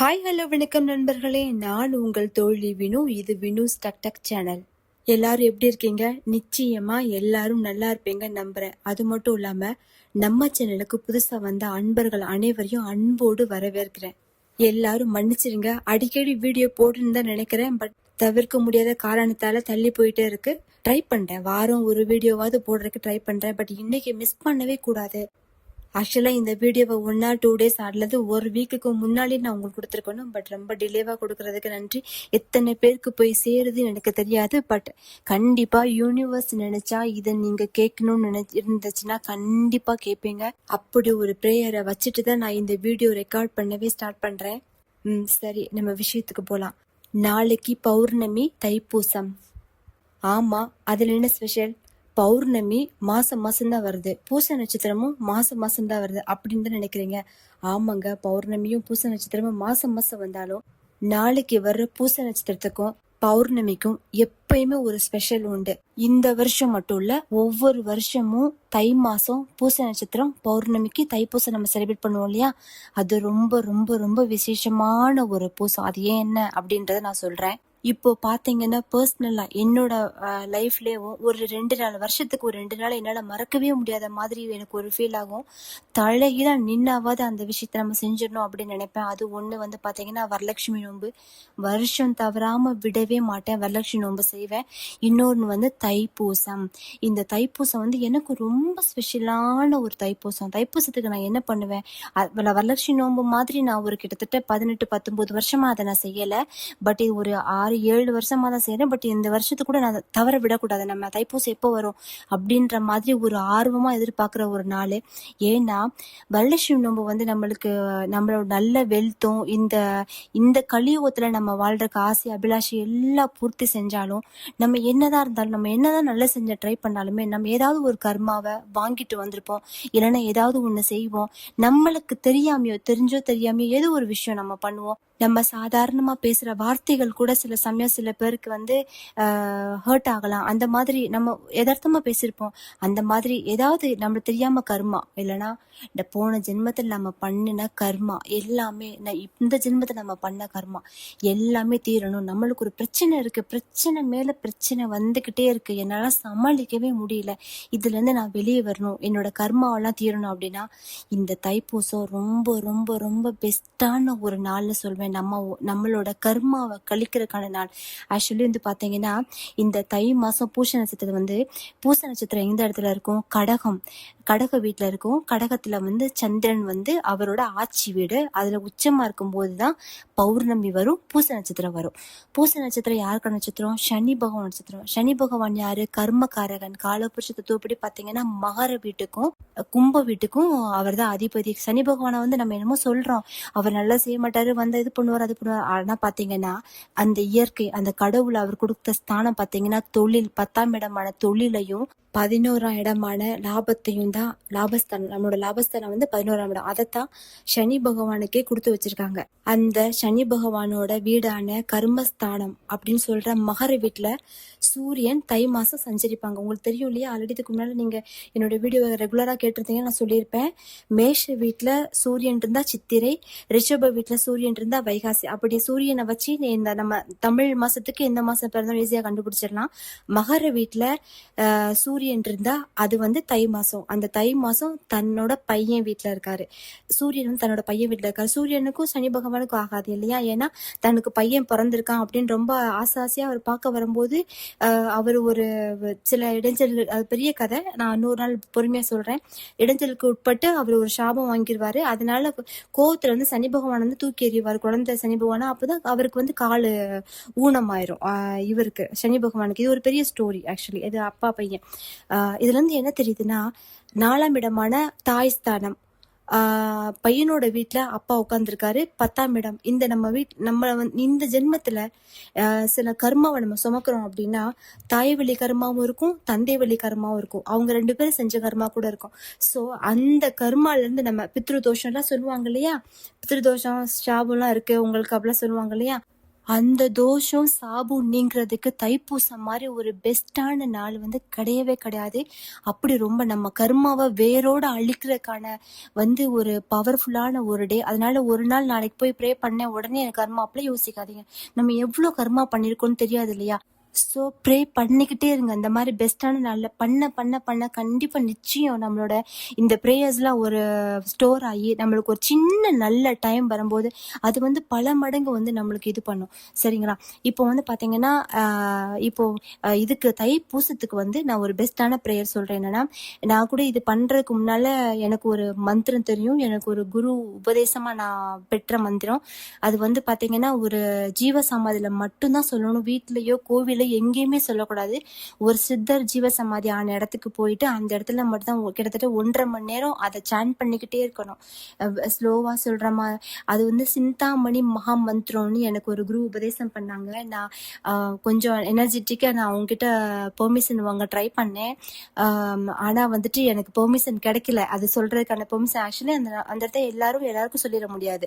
Hi hello வணக்கம் நண்பர்களே. நான் உங்கள் தோழி வினு. இது வினு டக் டக் சேனல். எல்லாரும் எப்படி இருக்கீங்க? நிச்சயமா எல்லாரும் நல்லா இருப்பீங்க நம்புறேன். அது மட்டும் இல்லாம நம்ம சேனலுக்கு புதுசா வந்த அன்பர்கள் அனைவரையும் அன்போடு வரவேற்கிறேன். எல்லாரும் மன்னிச்சிருங்க. அடிக்கடி வீடியோ போடுன்னு தான் நினைக்கிறேன். பட் தவிர்க்க முடியாத காரணத்தால தள்ளி போயிட்டே இருக்கு. ட்ரை பண்றேன். வாரம் ஒரு வீடியோவாவது போடுறதுக்கு ட்ரை பண்றேன். பட் இன்னைக்கு மிஸ் பண்ணவே கூடாது. ஆக்சுவலாக இந்த வீடியோவை ஒன் ஆர் டூ டேஸ் அல்லது ஒரு வீக்குக்கு முன்னாடி நான் உங்களுக்கு கொடுத்துருக்கணும். பட் ரொம்ப டிலேவாக கொடுக்கறதுக்கு நன்றி. எத்தனை பேருக்கு போய் சேருதுன்னு எனக்கு தெரியாது. பட் கண்டிப்பாக யூனிவர்ஸ் நினைச்சா இதை நீங்கள் கேட்கணும்னு நினை இருந்துச்சுன்னா கண்டிப்பாக கேட்பீங்க அப்படி ஒரு ப்ரேயரை வச்சுட்டு தான் நான் இந்த வீடியோ ரெக்கார்ட் பண்ணவே ஸ்டார்ட் பண்ணுறேன் ம் சரி நம்ம விஷயத்துக்கு போகலாம் நாளைக்கு பௌர்ணமி தைப்பூசம். ஆமா அதுல என்ன ஸ்பெஷல் பௌர்ணமி மாசம் மாசம் தான் வருது. பூச நட்சத்திரமும் மாசம் மாசம்தான் வருது அப்படின்னு தான் நினைக்கிறீங்க? ஆமாங்க பௌர்ணமியும் பூச நட்சத்திரமும் மாசம் மாசம் வந்தாலும் நாளைக்கு வர்ற பூச நட்சத்திரத்துக்கும் பௌர்ணமிக்கும் எப்பயுமே ஒரு ஸ்பெஷல் உண்டு. இந்த வருஷம் மட்டும் இல்ல ஒவ்வொரு வருஷமும் தை மாசம் பூச நட்சத்திரம் பௌர்ணமிக்கு தைப்பூசம் நம்ம செலிப்ரேட் பண்ணுவோம் இல்லையா? அது ரொம்ப ரொம்ப ரொம்ப விசேஷமான ஒரு பூசம். அது ஏன் என்ன அப்படின்றத நான் சொல்றேன். இப்போ பாத்தீங்கன்னா பர்சனலா என்னோட லைஃப்லயும் ஒரு ரெண்டு நாள் வருஷத்துக்கு ஒரு ரெண்டு நாள் என்னால மறக்கவே முடியாத மாதிரி எனக்கு ஒரு ஃபீல் ஆகும். தலையில நின்னாவது அந்த விஷயத்த நம்ம செஞ்சிடணும் அப்படின்னு நினைப்பேன். அது ஒண்ணு வந்து பாத்தீங்கன்னா வரலட்சுமி நோன்பு. வருஷம் தவறாம விடவே மாட்டேன். வரலட்சுமி நோன்பு செய்வேன். இன்னொன்னு வந்து தைப்பூசம். இந்த தைப்பூசம் வந்து எனக்கு ரொம்ப ஸ்பெஷலான ஒரு தைப்பூசம். தைப்பூசத்துக்கு நான் என்ன பண்ணுவேன்? வரலட்சுமி நோன்பு மாதிரி நான் ஒரு கிட்டத்தட்ட பதினெட்டு பத்தொன்பது வருஷமா அதை நான் செய்யல. பட் இது ஒரு ஆறு ஏழு வருஷமா தான் செய்கிறேன் பட் இந்த வருஷத்துக்கு கூட நான் தவற விடக்கூடாது. நம்ம தைப்பூசம் எப்போ வரும் அப்படின்ற மாதிரி ஒரு ஆர்வமாக எதிர்பார்க்குற ஒரு நாள். ஏன்னா வரலட்சுமி நோம்பு வந்து நம்மளுக்கு நம்மளோட நல்ல வெல்த்தும் இந்த இந்த கலியுகத்தில் நம்ம வாழ்கிறக்கு ஆசை அபிலாஷை எல்லாம் பூர்த்தி செஞ்சாலும் நம்ம என்னதான் இருந்தாலும் நம்ம என்னதான் நல்லா செஞ்ச ட்ரை பண்ணாலுமே நம்ம ஏதாவது ஒரு கர்மாவை வாங்கிட்டு வந்திருப்போம். இல்லைன்னா ஏதாவது ஒன்று செய்வோம். நம்மளுக்கு தெரியாமையோ தெரிஞ்சோ தெரியாமையோ ஏதோ ஒரு விஷயம் நம்ம பண்ணுவோம். நம்ம சாதாரணமா பேசுற வார்த்தைகள் கூட சில சமயம் சில பேருக்கு வந்து ஹர்ட் ஆகலாம். அந்த மாதிரி நம்ம எதார்த்தமாக பேசியிருப்போம். அந்த மாதிரி ஏதாவது நம்மளுக்கு தெரியாம கர்மா இல்லைன்னா இந்த போன ஜென்மத்தில் நம்ம பண்ணின கர்மா எல்லாமே நான் இந்த ஜென்மத்தில் நம்ம பண்ண கர்மா எல்லாமே தீரணும். நம்மளுக்கு ஒரு பிரச்சனை இருக்கு. பிரச்சனை மேல பிரச்சனை வந்துகிட்டே இருக்கு. என்னால சமாளிக்கவே முடியல. இதுல இருந்து நான் வெளியே வரணும். என்னோட கர்மாவெல்லாம் தீரணும் அப்படின்னா இந்த தைப்பூசம் ரொம்ப ரொம்ப ரொம்ப பெஸ்டான ஒரு நாள்னு சொல்வேன் நம்ம நம்மளோட கர்மாவை கழிக்கிறதுக்கான நாள். ஆக்சுவலி வந்து பாத்தீங்கன்னா இந்த தை மாசம் பூச நட்சத்திரம் வந்து பூச நட்சத்திரம் எந்த இடத்துல இருக்கும்? கடகம். கடக வீட்டில் இருக்கும் கடகத்தில் வந்து சந்திரன் வந்து அவரோட ஆட்சி வீடு. அதில் உச்சமாக இருக்கும் போதுதான் பௌர்ணமி வரும் பூச நட்சத்திரம் வரும். பூச நட்சத்திரம் யாருக்க நட்சத்திரம்? சனி பகவான் நட்சத்திரம். சனி பகவான் யார்? கர்மகாரகன் காலபுருஷ தத்துவப்படி பார்த்தீங்கன்னா மகர வீட்டுக்கும் கும்ப வீட்டுக்கும் அவர் தான் அதிபதி. சனி பகவானை வந்து நம்ம என்னமோ சொல்கிறோம் அவர் நல்லா செய்ய மாட்டார் வந்து இது பண்ணுவார் அது பண்ணுவார். ஆனால் பார்த்தீங்கன்னா அந்த இயற்கை அந்த கடவுள் அவர் கொடுத்த ஸ்தானம் பார்த்தீங்கன்னா தொழில் பத்தாம் இடமான தொழிலையும் பதினோராம் இடமான லாபத்தையும் தான் லாபஸ்தானம் நம்மளோட லாபஸ்தானம் வந்து பதினோராம் இடம். அதைத்தான் சனி பகவானுக்கே கொடுத்து வச்சிருக்காங்க. அந்த சனி பகவானோட வீடான கர்மஸ்தானம் அப்படின்னு சொல்ற மகர வீட்டுல சூரியன் தை மாசம் சஞ்சரிப்பாங்க. உங்களுக்கு தெரியும் இல்லையா? ஆல்ரெடி இதுக்கு முன்னாடி நீங்க என்னோட வீடியோ ரெகுலரா கேட்டிருந்தீங்க நான் சொல்லியிருப்பேன். மேஷ வீட்டுல சூரியன் இருந்தா சித்திரை ரிஷப வீட்டுல சூரியன் இருந்தா வைகாசி. அப்படி சூரியனை வச்சு இந்த நம்ம தமிழ் மாசத்துக்கு எந்த மாசம் பிறந்தாலும் ஈஸியா கண்டுபிடிச்சிடலாம். மகர வீட்டுல சூரிய சூரியன் இருந்தா அது வந்து தை மாசம். அந்த தை மாசம் தன்னோட பையன் வீட்டுல இருக்காரு. சூரியன் வந்து தன்னோட பையன் வீட்டுல இருக்காரு. சூரியனுக்கும் சனி பகவானுக்கும் ஆகாது இல்லையா? ஏன்னா தனக்கு பையன் பிறந்திருக்கான் அப்படின்னு ரொம்ப ஆசை ஆசையா அவர் பார்க்க வரும்போது அவர் ஒரு சில இடைஞ்சல்கள் அது பெரிய கதை. நான் இன்னொரு நாள் பொறுமையா சொல்றேன். இடைஞ்சலுக்கு உட்பட்டு அவர் ஒரு சாபம் வாங்கிடுவாரு அதனால கோவத்துல வந்து சனி பகவான் வந்து தூக்கி எறிவார். குழந்தை சனி பகவானா அப்பதான் அவருக்கு வந்து காலு ஊனமாயிரும். ஆஹ் இவருக்கு சனி பகவானுக்கு. இது ஒரு பெரிய ஸ்டோரி ஆக்சுவலி இது அப்பா பையன். ஆஹ் இதுல இருந்து என்ன தெரியுதுன்னா நாலாம் இடமான தாய் ஸ்தானம். ஆஹ் பையனோட வீட்டில் அப்பா உட்காந்துருக்காரு பத்தாம் இடம். இந்த நம்ம வீட் நம்ம வந்து இந்த ஜென்மத்துல சில கர்மாவை நம்ம சுமக்கிறோம் அப்படின்னா தாய் வழி கர்மாவும் இருக்கும் தந்தை வழி கர்மாவும் இருக்கும். அவங்க ரெண்டு பேரும் செஞ்ச கர்மா கூட இருக்கும். ஸோ அந்த கர்மாலேருந்து நம்ம பித்ரு தோஷம் எல்லாம் சொல்லுவாங்க இல்லையா? பித்ரு தோஷம் சாபம்லாம் இருக்கு உங்களுக்கு அப்படிலாம் சொல்லுவாங்க இல்லையா? அந்த தோஷம் சாபம் நீங்கிறதுக்கு தைப்பூசம் மாதிரி ஒரு பெஸ்டான நாள் வந்து கிடையவே கிடையாது. அப்படி ரொம்ப நம்ம கர்மாவை வேரோட அழிக்கிறதுக்கான வந்து ஒரு பவர்ஃபுல்லான ஒரு டே அதனால ஒரு நாள் நாளைக்கு போய் ப்ரே பண்ண உடனே எனக்கு கர்மா அப்படியே யோசிக்காதீங்க. நம்ம எவ்வளோ கர்மா பண்ணியிருக்கோம்னு தெரியாது இல்லையா? ஸோ ப்ரே பண்ணிக்கிட்டே இருங்க. அந்த மாதிரி பெஸ்ட்டான நாளில் பண்ண பண்ண பண்ண கண்டிப்பாக நிச்சயம் நம்மளோட இந்த ப்ரேயர்ஸ்லாம் ஒரு ஸ்டோர் ஆகி நம்மளுக்கு ஒரு சின்ன நல்ல டைம் வரும்போது அது வந்து பல மடங்கு வந்து நம்மளுக்கு இது பண்ணும். சரிங்களா? இப்போ வந்து பார்த்தீங்கன்னா இப்போது இப்போ இதுக்கு தை பூசத்துக்கு வந்து நான் ஒரு பெஸ்ட்டான ப்ரேயர் சொல்கிறேன் என்னென்னா நான் கூட இது பண்ணுறதுக்கு முன்னால் எனக்கு ஒரு மந்திரம் தெரியும். எனக்கு ஒரு குரு உபதேசமாக நான் பெற்ற மந்திரம். அது வந்து பார்த்தீங்கன்னா ஒரு ஜீவ சமாதியில் மட்டும்தான் சொல்லணும். வீட்லயோ கோவிலையோ எங்கேயுமே சொல்லக்கூடாது. ஒரு சித்தர் ஜீவ சமாதி ஆன இடத்துக்கு போயிட்டு அந்த இடத்துல மட்டும்தான் கிட்டத்தட்ட ஒன்றரை மணி நேரம் அதை சான் பண்ணிக்கிட்டே இருக்கணும். ஸ்லோவாக சொல்கிற மாதிரி அது வந்து சிந்தாமணி மகா மந்திரம்னு எனக்கு ஒரு குரு உபதேசம் பண்ணாங்க. நான் கொஞ்சம் எனர்ஜெட்டிக்காக நான் அவங்ககிட்ட பெர்மிஷன் வாங்க ட்ரை பண்ணேன். ஆனால் வந்துட்டு எனக்கு பெர்மிஷன் கிடைக்கல. அது சொல்கிறதுக்கான பெர்மிஷன் ஆக்சுவலி அந்த அந்த இடத்த எல்லாரும் எல்லாருக்கும் சொல்லிட முடியாது.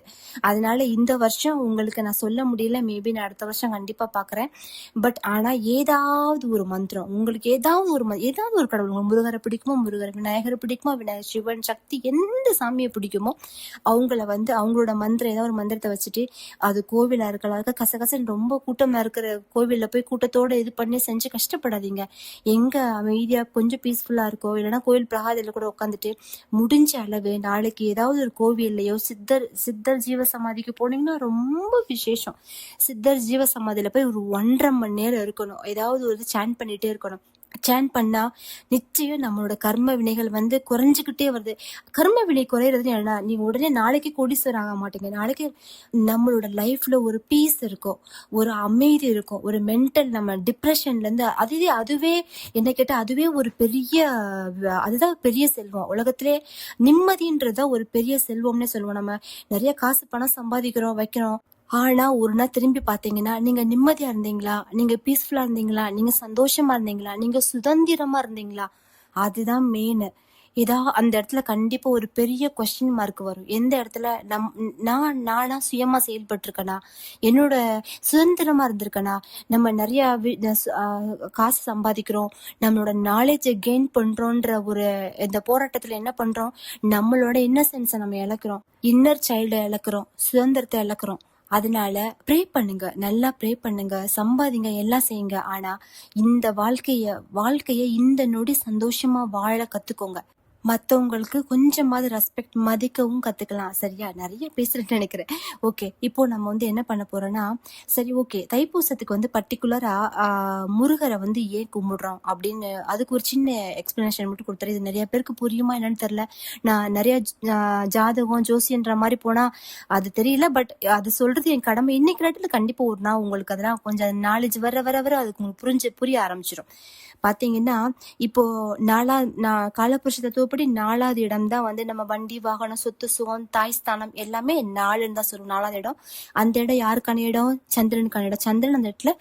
அதனால இந்த வருஷம் உங்களுக்கு நான் சொல்ல முடியல. மேபி நான் அடுத்த வருஷம் கண்டிப்பாக பார்க்குறேன் பட் ஆனால் ஏதாவது ஒரு மந்திரம். உங்களுக்கு ஏதாவது ஒரு ம- ஏதாவது ஒரு கடவுள் உங்களுக்கு முருகரை பிடிக்குமோ முருகர் விநாயகரை பிடிக்குமோ விநாயகர் சிவன் சக்தி எந்த சாமியை பிடிக்குமோ அவங்கள வந்து அவங்களோட மந்திரம் ஏதாவது ஒரு மந்திரத்தை வச்சுட்டு அது கோவிலா இருக்கலாம் இருக்க கசகசன்னு ரொம்ப கூட்டமா இருக்கிற கோவில்ல போய் கூட்டத்தோட இது பண்ணி செஞ்சு கஷ்டப்படாதீங்க. எங்க அமைதியா கொஞ்சம் பீஸ்ஃபுல்லா இருக்கோ இல்லைன்னா கோவில் பிரகாதில கூட உட்காந்துட்டு முடிஞ்ச அளவு நாளைக்கு ஏதாவது ஒரு கோவில்லையோ சித்தர் சித்தர் ஜீவ சமாதிக்கு போனீங்கன்னா ரொம்ப விசேஷம். சித்தர் ஜீவ சமாதியில போய் ஒரு ஒன்றரை மணி நேரம் இருக்கணும். ஏதாவது ஒரு சேன் பண்ணிட்டே இருக்கணும். சேன் பண்ணா நிச்சயம் நம்மளோட கர்ம வினைகள் வந்து குறைஞ்சுக்கிட்டே வருது. கர்ம வினை குறையிறது என்ன நீ உடனே நாளைக்கு கோடீஸ்வரர் ஆக மாட்டீங்க. நாளைக்கு நம்மளோட லைஃப்ல ஒரு பீஸ் இருக்கும். ஒரு அமைதி இருக்கும். ஒரு மென்டல் நம்ம டிப்ரெஷன்ல இருந்து அதுவே அதுவே என்ன கேட்டால் அதுவே ஒரு பெரிய அதுதான் பெரிய செல்வம். உலகத்திலே தான் ஒரு பெரிய செல்வம்னே சொல்லுவோம் நம்ம. நிறைய காசு பணம் சம்பாதிக்கிறோம் வைக்கிறோம். ஆனா ஒரு நாள் திரும்பி பாத்தீங்கன்னா நீங்க நிம்மதியா இருந்தீங்களா? நீங்க பீஸ்ஃபுல்லா இருந்தீங்களா? நீங்க சந்தோஷமா இருந்தீங்களா? நீங்க சுதந்திரமா இருந்தீங்களா? அதுதான் மெயின் இதா அந்த இடத்துல கண்டிப்பா ஒரு பெரிய கொஸ்டின் மார்க் வரும். எந்த இடத்துல நம் நான் நானா சுயமா செயல்பட்டிருக்கேனா? என்னோட சுதந்திரமா இருந்திருக்கேனா? நம்ம நிறைய காசு சம்பாதிக்கிறோம். நம்மளோட நாலேஜை கெயின் பண்றோன்ற ஒரு இந்த போராட்டத்துல என்ன பண்றோம்? நம்மளோட இன்னசென்ஸை நம்ம இழக்கிறோம். இன்னர் சைல்டை இழக்கிறோம். சுதந்திரத்தை இழக்கிறோம். அதனால ப்ரே பண்ணுங்க. நல்லா ப்ரே பண்ணுங்க. சம்பாதிங்க. எல்லாம் செய்யுங்க. ஆனா இந்த வாழ்க்கைய வாழ்க்கைய இந்த நொடி சந்தோஷமா வாழ கத்துக்கோங்க. மற்றவங்களுக்கு கொஞ்சமாவது ரெஸ்பெக்ட் மதிக்கவும் கற்றுக்கலாம் சரியா? நிறைய பேசுகிறேன்னு நினைக்கிறேன். ஓகே இப்போ நம்ம வந்து என்ன பண்ண போகிறோன்னா சரி ஓகே தைப்பூசத்துக்கு வந்து பர்டிகுலராக முருகரை வந்து ஏன் கும்பிடுறோம்? அப்படின்னு அதுக்கு ஒரு சின்ன எக்ஸ்பிளனேஷன் மட்டும் கொடுத்துரு இது நிறைய பேருக்கு புரியுமா என்னன்னு தெரில நான் நிறைய ஜாதகம் ஜோசியன்ற மாதிரி போனால் அது தெரியல. பட் அது சொல்கிறது என் கடமை. இன்னைக்கு நேரத்தில் கண்டிப்பாக ஒரு நாள் உங்களுக்கு அதெல்லாம் கொஞ்சம் நாலேஜ் வர வர வர அதுக்கு உங்களுக்கு புரிஞ்சு புரிய ஆரம்பிச்சிடும் பார்த்தீங்கன்னா இப்போ நாலா நான் காலபுருஷ தத்துவப்படி நாலாவது இடம் தான் வந்து நம்ம வண்டி வாகனம் சொத்து சுகம் தாய் ஸ்தானம் எல்லாமே நாலுன்னு தான் சொல்லுவோம். நாலாவது இடம். அந்த இடம் யாருக்கான இடம்? சந்திரனுக்கான இடம். சந்திரன் அந்த இடத்துல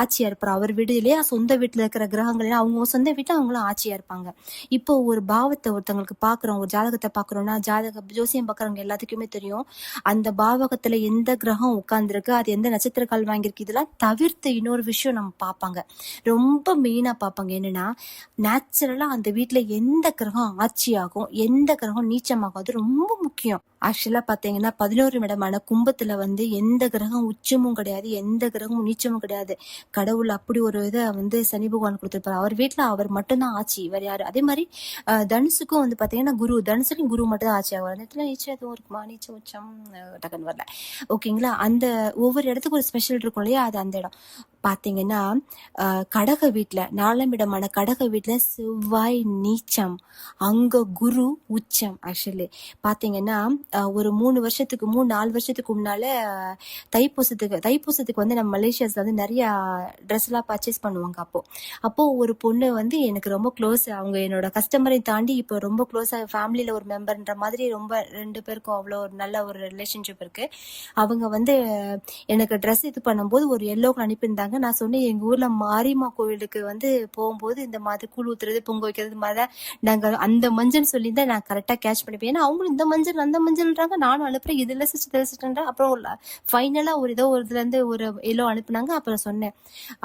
ஆட்சியா இருப்பார். அவர் வீடு சொந்த வீட்டுல இருக்கிற கிரகங்கள் அவங்க சொந்த வீட்டுல அவங்களும் ஆட்சியா இருப்பாங்க. இப்போ ஒரு பாவத்தை ஒருத்தவங்களுக்கு பாக்குறோம் ஒரு ஜாதகத்தை பாக்குறோம்னா ஜாதக ஜோசியம் பாக்குறவங்க எல்லாத்துக்குமே தெரியும். அந்த பாவகத்துல எந்த கிரகம் உட்கார்ந்துருக்கு? அது எந்த நட்சத்திர கால் வாங்கியிருக்கு? இதெல்லாம் தவிர்த்து இன்னொரு விஷயம் நம்ம பார்ப்பாங்க. ரொம்ப மெயினா பார்ப்பாங்க. என்னன்னா நேச்சுரலா அந்த வீட்டில் எந்த கிரகம் ஆட்சியாகும் எந்த கிரகம் நீச்சமாகும் அது ரொம்ப முக்கியம். ஆக்சுவலா பாத்தீங்கன்னா பதினோரு இடமான கும்பத்துல வந்து எந்த கிரகம் உச்சமும் கிடையாது எந்த கிரகமும் நீச்சமும் கிடையாது. கடவுள் அப்படி ஒரு இதை வந்து சனி பகவான் கொடுத்திருப்பாரு. அவர் வீட்டில் அவர் மட்டும்தான் ஆட்சி வேறு யாரு? அதே மாதிரி தனுசுக்கும் வந்து பாத்தீங்கன்னா குரு தனுசுக்கும் குரு மட்டும் தான் ஆட்சி ஆகும் அந்த இடத்துல நீச்சம் எதுவும் இருக்குமா? நீச்சம் உச்சம் டக்குன்னு வரல. ஓகேங்களா அந்த ஒவ்வொரு இடத்துக்கு ஒரு ஸ்பெஷல் இருக்கும் இல்லையா? அது அந்த இடம். பாத்தீங்கன்னா கடக வீட்ல நாலாம் இடமான கடக வீட்டில் செவ்வாய் நீச்சம் அங்க குரு உச்சம் ஆக்சுவலி பாத்தீங்கன்னா ஒரு மூணு வருஷத்துக்கு மூணு நாலு வருஷத்துக்கு முன்னால தைப்பூசத்துக்கு தைப்பூசத்துக்கு வந்து நம்ம மலேசியாஸ்ல வந்து நிறைய ட்ரெஸ் எல்லாம் பர்ச்சேஸ் பண்ணுவாங்க அப்போ. அப்போ ஒரு பொண்ணு வந்து எனக்கு ரொம்ப க்ளோஸ் அவங்க என்னோட கஸ்டமரை தாண்டி இப்போ ரொம்ப க்ளோஸ் ஃபேமிலியில ஒரு மெம்பர்ன்ற மாதிரி ரொம்ப ரெண்டு பேருக்கும் அவ்வளோ ஒரு நல்ல ஒரு ரிலேஷன்ஷிப் இருக்கு. அவங்க வந்து எனக்கு ட்ரெஸ் இது பண்ணும்போது ஒரு எல்லோக்கு அனுப்பியிருந்தாங்க. நான் சொன்னேன் எங்க ஊர்ல மாரியம்மா கோவிலுக்கு வந்து போகும்போது இந்த மாதிரி கூழ் ஊத்துறது பொங்க வைக்கிறது மாதிரி தான் அந்த மஞ்சள் சொல்லி தான் நான் கரெக்டாக கேட்ச் பண்ணிப்பேன். ஏன்னா அவங்களும் இந்த மஞ்சள் அந்த மஞ்சள் அஞ்சல்றாங்க நானும் அனுப்புறேன். இது இல்லை சிஸ்டர் இது அப்புறம் ஃபைனலா ஒரு ஏதோ ஒரு இதுல இருந்து ஒரு எல்லோ அனுப்புனாங்க. அப்புறம் சொன்னேன்.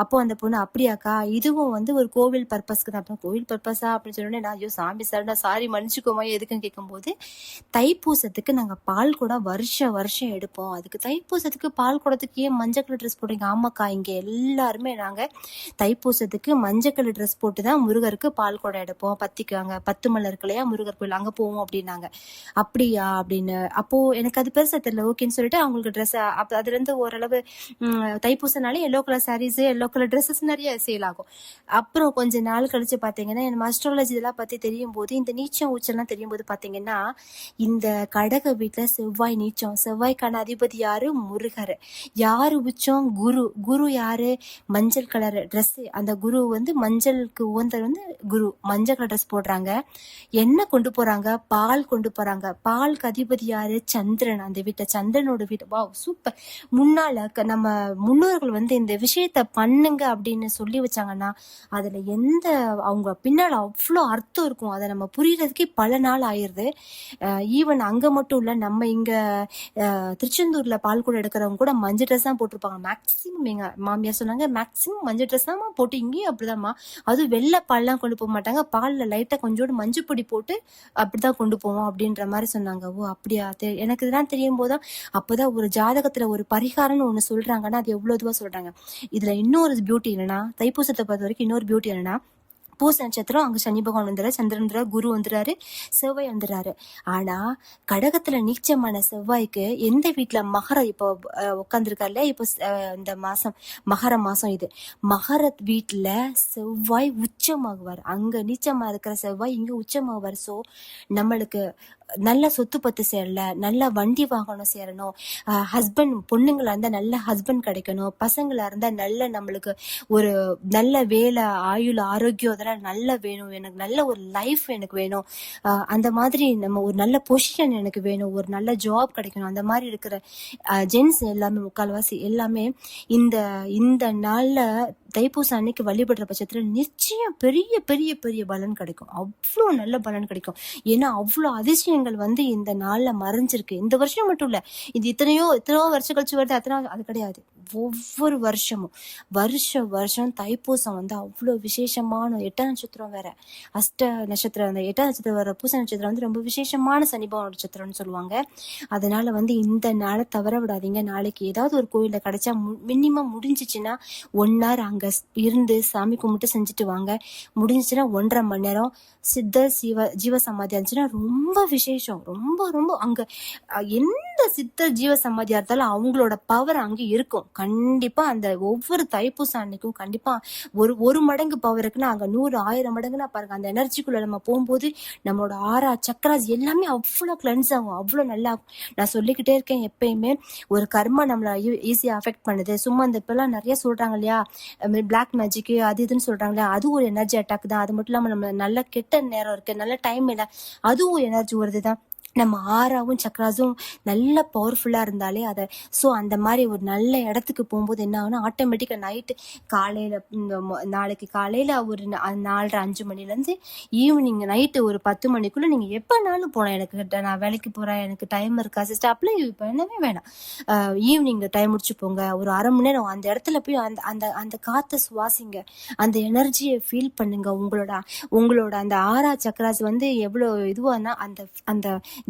அப்போ அந்த பொண்ணு அப்படியாக்கா இதுவும் வந்து ஒரு கோவில் பர்பஸ்க்கு தான். அப்புறம் கோவில் பர்பஸா அப்படின்னு சொன்னோடனே நான் ஐயோ சாமி சார் நான் சாரி மன்னிச்சுக்கோமா எதுக்குன்னு கேட்கும்போது தைப்பூசத்துக்கு நாங்க பால் குடம் வருஷம் வருஷம் எடுப்போம். அதுக்கு தைப்பூசத்துக்கு பால் குடத்துக்கு ஏன் மஞ்சள் கலர் ட்ரெஸ் போடுறீங்க? ஆமாக்கா இங்க எல்லாருமே நாங்க தைப்பூசத்துக்கு மஞ்சள் கலர் ட்ரெஸ் போட்டு தான் முருகருக்கு பால் குடம் எடுப்போம். பத்திக்கு அங்க பத்து மலை இருக்கலையா இல்லையா முருகர் கோயில் அங்க போவோம் அப்படின்னாங்க. அப்படியா? அப்படின்னு அப்போ எனக்கு அது பெருசா தெரியல. ஓகேன்னு சொல்லிட்டு அவங்களுக்கு ட்ரெஸ் அப்ப அதுல இருந்து ஓரளவு தைப்பூசனாலே yellow colour sarees yellow colour dresses நிறைய சேல் ஆகும். அப்புறம் கொஞ்ச நாள் கழிச்சு பாத்தீங்கன்னா எனக்கு அஸ்ட்ராலஜி இதெல்லாம் பத்தி தெரியும் போது இந்த நீச்சம் ஊச்சல்லாம் தெரியும் போது பாத்தீங்கன்னா இந்த கடக வீட்டுல செவ்வாய் நீச்சம். செவ்வாய்க்கான அதிபதி யாரு? முருகர். யாரு உச்சம்? குரு. குரு யாரு? மஞ்சள் கலர் ட்ரெஸ்ஸு அந்த குரு வந்து மஞ்சளுக்கு உகந்தர் வந்து குரு. மஞ்சள் கலர் ட்ரெஸ் போடுறாங்க. என்ன கொண்டு போறாங்க? பால் கொண்டு போறாங்க. பாலுக்கு அதிபதி யாரு? சந்திரன். அந்த வீட்டை சந்திரனோட வீடு. வா சூப்பர் முன்னால க- நம்ம முன்னோர்கள் வந்து இந்த விஷயத்த பண்ணுங்க அப்படின்னு சொல்லி வச்சாங்கன்னா அதுல எந்த அவங்க பின்னால் அவ்வளோ அர்த்தம் இருக்கும். அதை நம்ம புரியறதுக்கே பல நாள் ஆயிடுது ஈவன் அங்க மட்டும் இல்லை நம்ம இங்க திருச்செந்தூரில் திருச்செந்தூர்ல பால் கூட எடுக்கிறவங்க கூட மஞ்சள் ட்ரெஸ் தான் போட்டிருப்பாங்க. மேக்சிமம் எங்க மாமியார் சொன்னாங்க மேக்சிமம் மஞ்சள் ட்ரெஸ் தான் போட்டு இங்கேயும் அப்படிதாம்மா. அதுவும் வெள்ளை பால்லாம் கொண்டு போக மாட்டாங்க. பாலில் லைட்டாக கொஞ்சோண்டு மஞ்சள் பொடி போட்டு அப்படிதான் கொண்டு போவோம் அப்படின்ற மாதிரி சொன்னாங்க. ஓ அப்படியா? தெ- எனக்கு இதெல்லாம் தெரியும் போது அப்போதான் ஒரு ஜாதகத்துல ஒரு பரிகாரம்னு ஒன்று சொல்றாங்கன்னா அது எவ்வளவு இதுவா சொல்றாங்க. இதுல இன்னொரு பியூட்டி என்னன்னா தைப்பூசத்தை பொறுத்த வரைக்கும் இன்னொரு பியூட்டி என்னன்னா பூச நட்சத்திரம் அங்கே சனி பகவான் வந்துடுறாரு சந்திரன் வந்துடுறாரு குரு வந்துடுறாரு செவ்வாய் வந்துடுறாரு. ஆனால் கடகத்தில் நீச்சமான செவ்வாய்க்கு எந்த வீட்டில் மகரம் இப்போ உட்காந்துருக்காருல இப்போ இந்த மாதம் மகர மாதம் இது. மகர வீட்டில் செவ்வாய் உச்சமாகுவார். அங்கே நீச்சமாக இருக்கிற செவ்வாய் இங்கே உச்சமாகுவார் ஸோ நம்மளுக்கு நல்ல சொத்து பத்து சேரல நல்ல வண்டி வாகனம் சேரணும். ஹஸ்பண்ட் பொண்ணுங்களா இருந்தா நல்ல ஹஸ்பண்ட் கிடைக்கணும். பசங்களா இருந்தா நல்ல நம்மளுக்கு ஒரு நல்ல வேலை ஆயுள் ஆரோக்கியம் அதெல்லாம் நல்ல வேணும் எனக்கு நல்ல ஒரு லைஃப் எனக்கு வேணும். அந்த மாதிரி நம்ம ஒரு நல்ல பொசிஷன் எனக்கு வேணும் ஒரு நல்ல ஜாப் கிடைக்கணும். அந்த மாதிரி இருக்கிற ஜென்ஸ் எல்லாமே முக்கால்வாசி எல்லாமே இந்த இந்த நாளில் தைப்பூசம் அன்னைக்கு வழிபடுற பட்சத்தில் நிச்சயம் பெரிய பெரிய பெரிய பலன் கிடைக்கும். அவ்வளோ நல்ல பலன் கிடைக்கும். ஏன்னா அவ்வளோ அதிசயங்கள் வந்து இந்த நாளில் மறைஞ்சிருக்கு. இந்த வருஷம் மட்டும் இல்லை இது இத்தனையோ எத்தனையோ வருஷம் கழிச்சு வருது அத்தனை அது கிடையாது. ஒவ்வொரு வருஷமும். வருஷ வருஷம் தைப்பூசம் வந்து அவ்வளோ விசேஷமான எட்ட நட்சத்திரம் வேற. அஷ்ட நட்சத்திரம் அந்த எட்ட நட்சத்திரம் வர பூச நட்சத்திரம் வந்து ரொம்ப விசேஷமான சனிபவ நட்சத்திரம்னு சொல்லுவாங்க. அதனால வந்து இந்த நாளை தவற விடாதீங்க. நாளைக்கு ஏதாவது ஒரு கோயிலில் கிடைச்சா மினிமம் முடிஞ்சிச்சுன்னா ஒன் ஹவர் அங்கே இருந்து சாமி கும்பிட்டு செஞ்சுட்டு வாங்க. முடிஞ்சிச்சுன்னா ஒன்றரை மணி நேரம் சித்தர் சிவ ஜீவ சமாதி இருந்துச்சுன்னா ரொம்ப விசேஷம். ரொம்ப ரொம்ப அங்கே என்ன எந்த சித்தர் ஜீவ சமாதியா இருந்தாலும் அவங்களோட பவர் அங்க இருக்கும். கண்டிப்பா அந்த ஒவ்வொரு தைப்பூசம் அன்னைக்கும் கண்டிப்பா ஒரு ஒரு மடங்கு பவர் இருக்குன்னா அங்க நூறு ஆயிரம் மடங்குனா பாருங்க அந்த எனர்ஜிக்குள்ள நம்ம போகும்போது நம்மளோட ஆறா சக்கராஸ் எல்லாமே அவ்வளோ கிளென்ஸ் ஆகும் அவ்வளோ நல்லா ஆகும் நான் சொல்லிக்கிட்டே இருக்கேன் எப்பயுமே ஒரு கர்மா நம்மளை ஈஸியா அஃபெக்ட் பண்ணுது. சும்மா அந்த இப்பெல்லாம் நிறைய சொல்றாங்க இல்லையா? பிளாக் மேஜிக் அது இதுன்னு சொல்றாங்க இல்லையா? அது ஒரு எனர்ஜி அட்டாக் தான். அது மட்டும் இல்லாம நம்ம நல்ல கெட்ட நேரம் இருக்கு நல்ல டைம் இல்லை அதுவும் எனர்ஜி வருது தான் நம்ம ஆறாவும் சக்கராஸும் நல்ல பவர்ஃபுல்லாக இருந்தாலே அதை ஸோ அந்த மாதிரி ஒரு நல்ல இடத்துக்கு போகும்போது என்ன ஆகும்னா ஆட்டோமேட்டிக்காக நைட்டு காலையில் இந்த மொ- நாளைக்கு காலையில் ஒரு நாலரை அஞ்சு மணிலேருந்து ஈவினிங் நைட்டு ஒரு பத்து மணிக்குள்ளே நீங்கள் எப்போனாலும் போகலாம் எனக்கு நான் வேலைக்கு போகிறேன் எனக்கு டைம் இருக்கா சிஸ்டர் அப்படிலாம் என்னவே வேணாம். ஈவினிங் டைம் முடிச்சு போங்க. ஒரு அரை மணி நேரம் அந்த இடத்துல போய் அந்த அந்த அந்த காற்றை சுவாசிங்க. அந்த எனர்ஜியை ஃபீல் பண்ணுங்க. உங்களோட உங்களோட அந்த ஆறா சக்கராஸ் வந்து எவ்வளோ இதுவானா அந்த அந்த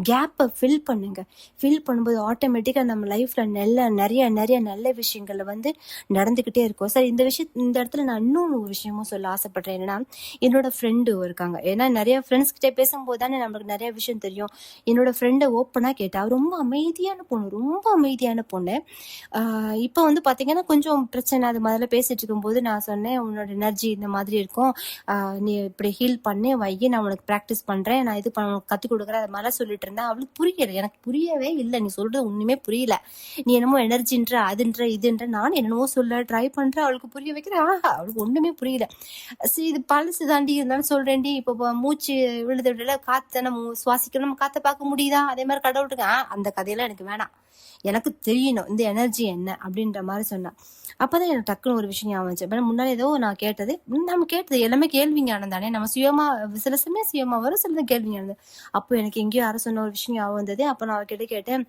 கேப்பை ஃபில் பண்ணுங்க. ஃபில் பண்ணும்போது ஆட்டோமேட்டிக்காக நம்ம லைஃப்ல நல்ல நிறைய நிறைய நல்ல விஷயங்கள் வந்து நடந்துக்கிட்டே இருக்கும். சார் இந்த விஷயம் இந்த இடத்துல நான் இன்னொன்று ஒரு விஷயமும் சொல்ல ஆசைப்படுறேன். என்னன்னா என்னோட ஃப்ரெண்டு இருக்காங்க. ஏன்னா நிறைய ஃப்ரெண்ட்ஸ் கிட்டே பேசும்போது தானே நம்மளுக்கு நிறைய விஷயம் தெரியும். என்னோட ஃப்ரெண்டை ஓப்பனாக கேட்டா ரொம்ப அமைதியான பொண்ணு ரொம்ப அமைதியான பொண்ணு. இப்போ வந்து பார்த்தீங்கன்னா கொஞ்சம் பிரச்சனை அது முதல்ல பேசிட்டு இருக்கும்போது நான் சொன்னேன் உன்னோட எனர்ஜி இந்த மாதிரி இருக்கும். நீ இப்படி ஹீல் பண்ணி வைய நான் உனக்கு ப்ராக்டிஸ் பண்ணுறேன் நான் இது பண்ண கற்றுக் கொடுக்குறேன் அது மாதிரிலாம் சொல்லிட்டு இருந்தேன் அவளுக்கு புரியல. எனக்கு புரியவே இல்லை. நீ சொல்றது ஒண்ணுமே புரியல. நீ என்னமோ எனர்ஜின்ற அதுன்ற இதுன்ற நான் என்னமோ சொல்ல ட்ரை பண்ற. அவளுக்கு புரிய வைக்கிறேன் ஆஹா அவளுக்கு ஒண்ணுமே புரியல. சரி இது பழசு தாண்டி இருந்தாலும் சொல்றேன்டி. இப்போ மூச்சு விழுது விடல காத்து நம்ம சுவாசிக்கணும். நம்ம காத்த பார்க்க முடியுதா? அதே மாதிரி கடவுளுக்கு அந்த கதையெல்லாம் எனக்கு வேணாம். எனக்கு தெரியணும் இந்த எனர்ஜி என்ன அப்படின்ற மாதிரி சொன்னேன். அப்பதான் எனக்கு டக்குன்னு ஒரு விஷயம் ஞாபகம் வந்துச்சு. அப்ப முன்னாடி ஏதோ நான் கேட்டது நம்ம கேட்டது எல்லாமே கேள்வி ஆனந்தானே தானே. நம்ம சுயமா சில சமயம் சுயமா வரும் சில கேள்வி அப்போ எனக்கு எங்கேயோ யாரும் சொன்ன ஒரு விஷயம் ஞாபகம் வந்தது. அப்போ நான் அவர்கிட்ட கேட்டேன்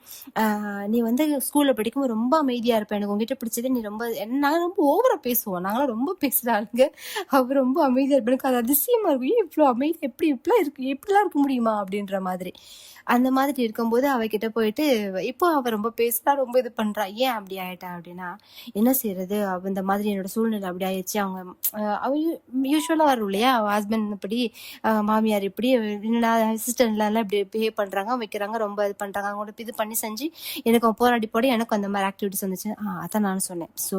நீ வந்து ஸ்கூல்ல படிக்கும்போது ரொம்ப அமைதியா இருப்பேன் எனக்கு உங்ககிட்ட பிடிச்சது நீ ரொம்ப என்ன- நாங்க ரொம்ப ஓவரா பேசுவோம். நாங்களாம் ரொம்ப பேசுகிறாளுங்க அவர் ரொம்ப அமைதியா இருப்பேன் எனக்கு அது அதிசயமா இருக்கும். ஏன் இவ்வளோ அமைதி? எப்படி இப்படிலாம் இருக்கு? எப்படிலாம் இருக்க முடியுமா? அப்படின்ற மாதிரி. அந்த மாதிரி இருக்கும்போது அவகிட்ட போயிட்டு இப்போ அவள் ரொம்ப பேசுறா ரொம்ப இது பண்ணுறா ஏன் அப்படி ஆயிட்டா? அப்படின்னா என்ன செய்யறது அவ இந்த மாதிரி என்னோட சூழ்நிலை அப்படி ஆயிடுச்சு அவங்க அவங்க யூஸ்வலாக வரும் இல்லையா? ஹஸ்பண்ட் இப்படி மாமியார் இப்படி என்னடா சிஸ்டர்லாம் இப்படி பிஹேவ் பண்ணுறாங்க வைக்கிறாங்க ரொம்ப இது பண்ணுறாங்க அவங்களோட இது பண்ணி செஞ்சு எனக்கு அவன் போராடி போட எனக்கு அந்த மாதிரி ஆக்டிவிட்டிஸ் வந்துச்சு. ஆ அதான் நான் சொன்னேன். ஸோ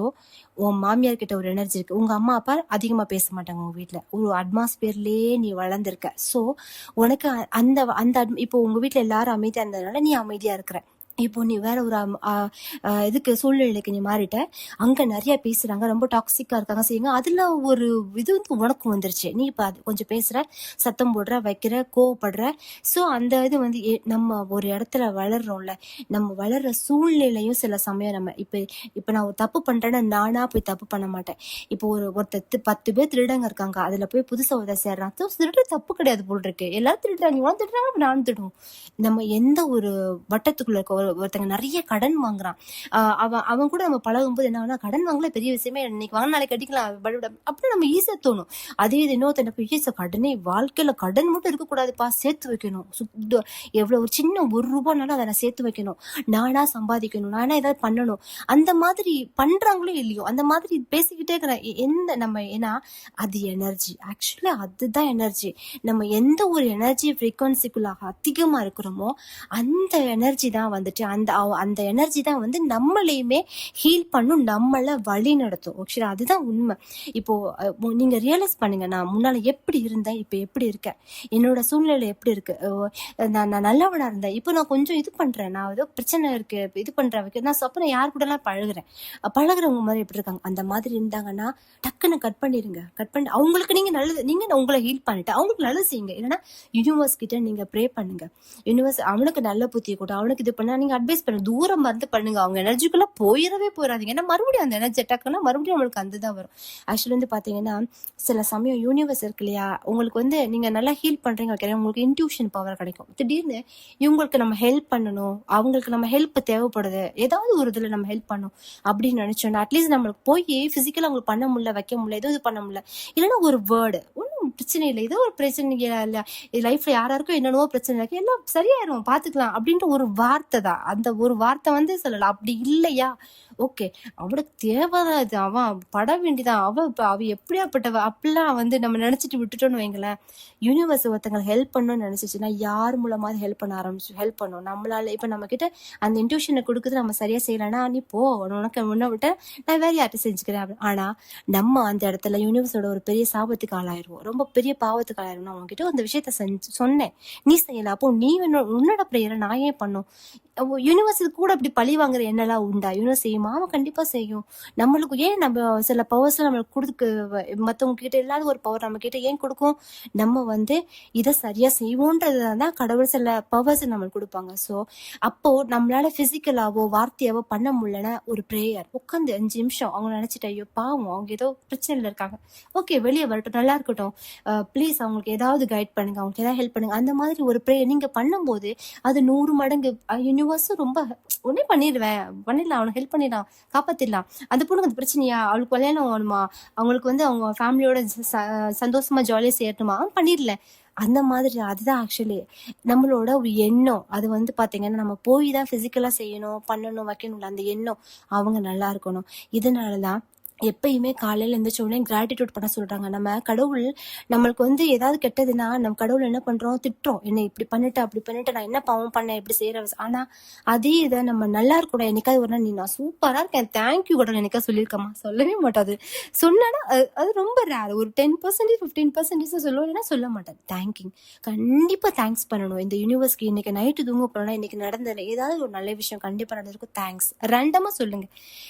உன் மாமியார் கிட்ட ஒரு எனர்ஜி இருக்குது உங்கள் அம்மா அப்பா அதிகமாக பேச மாட்டாங்க உங்கள் வீட்டில் ஒரு அட்மாஸ்பியர்லேயே நீ வளர்ந்துருக்க. ஸோ உனக்கு அந்த அந்த இப்போ உங்கள் வீட்டில் எல்லாரும் அமைதியாக இருந்ததுனால நீ அமைதியாக இருக்கிற. இப்போ நீ வேற ஒரு இதுக்கு சூழ்நிலைக்கு நீ மாறிட்ட. அங்க நிறைய பேசுறாங்க ரொம்ப டாக்ஸிக்கா இருக்காங்க. செய்யுங்க அதுல ஒரு இது வந்து உனக்கும் வந்துருச்சு. நீ இப்ப அது கொஞ்சம் பேசுற சத்தம் போடுற வைக்கிற கோவப்படுற. சோ அந்த இது வந்து நம்ம ஒரு இடத்துல வளர்றோம்ல நம்ம வளர்ற சூழ்நிலையும் சில சமயம் நம்ம இப்ப இப்ப நான் ஒரு தப்பு பண்றேன்னா நானா போய் தப்பு பண்ண மாட்டேன். இப்போ ஒரு ஒருத்தர் பத்து பேர் திருடங்க இருக்காங்க அதுல போய் புதுசா ஒருத்தர் சேர்றான். So, திருடுற தப்பு கிடையாது போல் இருக்கு. எல்லாரும் திருடுறாங்க இவன் திருடுறாங்க நானும் திருடுவோம். நம்ம எந்த ஒரு வட்டத்துக்குள்ள இருக்க ஒரு ஒருத்தங்க நிறைய கடன் வாங்குறான். அவன் அவன் கூட நம்ம பழகும்போது என்ன ஆகுனா கடன் வாங்கல பெரிய விஷயமே இன்னைக்கு வாங்க நாளைக்கு கட்டிக்கலாம் அப்படின்னு நம்ம ஈஸியா தோணும். அதே இது இன்னொருத்தன போய் கடனே வாழ்க்கையில கடன் மட்டும் இருக்கக்கூடாதுப்பா சேர்த்து வைக்கணும். சுத்த எவ்வளவு ஒரு சின்ன ஒரு ரூபாய்னாலும் அதை நான் சேர்த்து வைக்கணும். நானா சம்பாதிக்கணும் நானா ஏதாவது பண்ணணும். அந்த மாதிரி பண்றாங்களோ இல்லையோ அந்த மாதிரி பேசிக்கிட்டே இருக்கிற எந்த நம்ம ஏன்னா அது எனர்ஜி. ஆக்சுவலி அதுதான் எனர்ஜி. நம்ம எந்த ஒரு எனர்ஜி ஃப்ரீக்வன்சிக்குள்ள அதிகமா இருக்கிறோமோ அந்த எனர்ஜி தான் வந்துட்டு அந்த அந்த எனர்ஜி தான் வந்து நம்மளையுமே ஹீல் பண்ணும் நம்மளை வழி நடத்தும். ஆக்சுவலா அதுதான் உண்மை. இப்போ நீங்க ரியலைஸ் பண்ணுங்க நான் முன்னால எப்படி இருந்தேன் இப்போ எப்படி இருக்கேன்? என்னோட சூழ்நிலை எப்படி இருக்கு? நான் நான் நல்லவனா இருந்தேன். இப்போ நான் கொஞ்சம் இது பண்றேன். நான் ஏதோ பிரச்சனை இருக்கு இது பண்றேன் வைக்க நான் சொப்பன யார் கூட எல்லாம் பழகுறேன் பழகுறவங்க மாதிரி எப்படி இருக்காங்க? அந்த மாதிரி இருந்தாங்கன்னா டக்குன்னு கட் பண்ணிருங்க கட் பண்ணி அவங்களுக்கு நீங்க நல்லது நீங்க உங்களை ஹீல் பண்ணிட்டு அவங்களுக்கு நல்லது செய்யுங்க. இல்லைன்னா யூனிவர்ஸ் கிட்ட நீங்க ப்ரே பண்ணுங்க. யூனிவர்ஸ் அவனுக்கு நல்ல புத்தியை கூட அவனுக்கு இது பண்ணா நீங்க அட்வைஸ் பண்ணுங்க தூரம் வந்து பண்ணுங்க. அவங்க எனர்ஜிக்குள்ள போயிடவே போயிடாதீங்க ஏன்னா மறுபடியும் அந்த எனர்ஜி அட்டாக்னா மறுபடியும் நம்மளுக்கு அந்த தான் வரும். ஆக்சுவலி வந்து பாத்தீங்கன்னா சில சமயம் யூனிவர்ஸ் இருக்கு இல்லையா? உங்களுக்கு வந்து நீங்க நல்லா ஹீல் பண்றீங்க வைக்கிறேன் உங்களுக்கு இன்ட்யூஷன் பவர் கிடைக்கும். திடீர்னு இவங்களுக்கு நம்ம ஹெல்ப் பண்ணணும். அவங்களுக்கு நம்ம ஹெல்ப் தேவைப்படுது. ஏதாவது ஒரு இதுல நம்ம ஹெல்ப் பண்ணும் அப்படின்னு நினைச்சோன்னா அட்லீஸ்ட் நம்மளுக்கு போய் பிசிக்கலா அவங்களுக்கு பண்ண முடியல வைக்க முடியல ஏதோ இது பண்ண முடியல. இல்லைன்னா ஒரு வேர்டு பிரச்சனை இல்லை. ஏதோ ஒரு பிரச்சனை இல்ல. லைஃப்ல யாராருக்கும் என்னென்னவோ பிரச்சனை இருக்கு. எல்லாம் சரியாயிரும். பாத்துக்கலாம் அப்படின்ற ஒரு வார்த்தை தான். அந்த ஒரு வார்த்தை வந்து சொல்லலாம். அப்படி இல்லையா? ஓகே. அவளுக்கு தேவைதான் இது அவன். பட வேண்டியதான் அவள் இப்போ அவள் எப்படியாப்பட்டவ? அப்படிலாம் வந்து நம்ம நினச்சிட்டு விட்டுட்டோன்னு வைங்களேன். யூனிவர்ஸ் ஒருத்தங்களை ஹெல்ப் பண்ணணும்னு நினச்சிச்சுன்னா யார் மூலமா ஹெல்ப் பண்ண ஆரம்பிச்சு ஹெல்ப் பண்ணும். நம்மளால இப்போ நம்ம கிட்ட அந்த இன்ட்யூஷனை கொடுக்குறது நம்ம சரியாக செய்யலைன்னா நீ போ உனக்கு முன்ன விட்ட நான் வேற யார்கிட்ட செஞ்சுக்கிறேன். ஆனால் நம்ம அந்த இடத்துல யூனிவர்ஸோட ஒரு பெரிய சாபத்துக்கு ஆளாயிருவோம். ரொம்ப பெரிய பாவத்துக்கு ஆளாயிருவோம் நான் உன்கிட்ட அந்த விஷயத்த செஞ்சு சொன்னேன். நீ செய்யல. அப்போ நீ உன்னோட ப்ரேயரை நான் ஏன் பண்ணும் யூனிவர்ஸ் கூட இப்படி பழி வாங்குற என்னெல்லாம் உண்டா? யூனிவர்ஸ் செய்யுமா அவன் கண்டிப்பாக செய்யும். நம்மளுக்கு ஏன் நம்ம சில பவர்ஸ் நம்மளுக்கு கொடுக்கு மத்தவங்க கிட்ட இல்லாத ஒரு பவர் நம்ம கிட்ட ஏன் கொடுக்கும்? நம்ம வந்து இதை சரியா செய்வோன்றது தான் கடவுள் சில பவர்ஸ் நம்மளுக்கு கொடுப்பாங்க. ஸோ அப்போ நம்மளால பிசிக்கலாவோ வார்த்தையாவோ பண்ண முடியலன்னா ஒரு ப்ரேயர் உட்காந்து அஞ்சு நிமிஷம் அவங்க நினைச்சிட்டு ஐயோ பாவம் அவங்க ஏதோ பிரச்சனையில் இருக்காங்க. ஓகே வெளியே வரட்டும் நல்லா இருக்கட்டும். ப்ளீஸ் அவங்களுக்கு ஏதாவது கைட் பண்ணுங்க அவங்களுக்கு ஏதாவது ஹெல்ப் பண்ணுங்க. அந்த மாதிரி ஒரு ப்ரேயர் நீங்க பண்ணும்போது அது நூறு மடங்கு யூனிவர்ஸும் ரொம்ப உடனே பண்ணிடுவேன். பண்ணிடலாம் அவனுக்கு ஹெல்ப் பண்ணிடலாம் காப்பாத்திடலாம். அந்த பொண்ணுக்கு அந்த பிரச்சனையா? அவளுக்கு கல்யாணம் ஆகணுமா? அவங்களுக்கு வந்து அவங்க ஃபேமிலியோட சந்தோஷமா ஜாலியா சேரணுமா பண்ணிடல. அந்த மாதிரி அதுதான் ஆக்சுவலி நம்மளோட ஒரு எண்ணம். அது வந்து பாத்தீங்கன்னா நம்ம போய் தான் பிசிக்கலா செய்யணும் பண்ணணும் வைக்கணும்ல அந்த எண்ணம். அவங்க நல்லா இருக்கணும். இதனாலதான் எப்பயுமே காலையில எந்திரிச்ச உடனே கிராட்டிடியூட் பண்ண சொல்றாங்க. நம்ம கடவுள் நம்மளுக்கு வந்து ஏதாவது கெட்டதுன்னா நம்ம கடவுள் என்ன பண்றோம்? திட்டுறோம். என்ன இப்படி பண்ணிட்டு அப்படி பண்ணிட்டு நான் என்ன பாவம் பண்ணேன்? இப்படி செய்யற ஆனா அதே இதை நம்ம நல்லா இருக்கணும். என்னைக்காவது ஒரு நாள் நீ நான் சூப்பரா இருக்கேன். தேங்க்யூ கூட என்னைக்கா சொல்லியிருக்கமா சொல்லவே மாட்டாது. சொன்னா அது- அது ரொம்ப ரேர் ஒரு டென் பர்சன்டேஜ் ஃபிஃப்டீன் பர்சன்டேஜ் சொல்லுவேன்னா சொல்ல மாட்டேன் தேங்க்யூ கண்டிப்பா தேங்க்ஸ் பண்ணணும். இந்த யூனிவர்ஸ்க்கு இன்னைக்கு நைட்டு தூங்க போனோம்னா இன்னைக்கு நடந்த ஏதாவது ஒரு நல்ல விஷயம் கண்டிப்பா நடந்திருக்கும். தேங்க்ஸ் ரேண்டமா சொல்லுங்க.